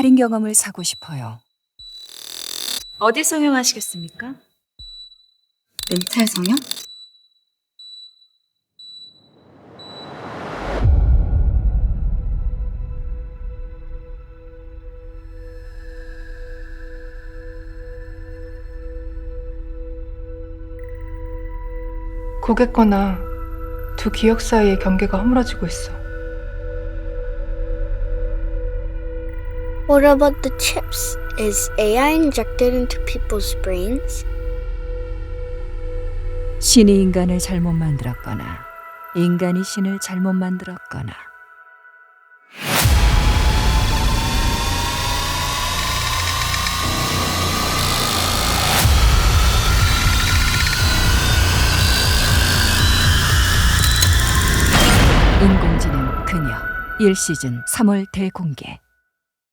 할인 경험을 사고 싶어요. 어디 성형하시겠습니까? 멘탈 성형? 고객과나 두 기억 사이의 경계가 허물어지고 있어. What about the chips? Is AI injected into people's brains? 신이 인간을 잘못 만들었거나 인간이 신을 잘못 만들었거나 인공지능 그녀 1시즌 3월 대공개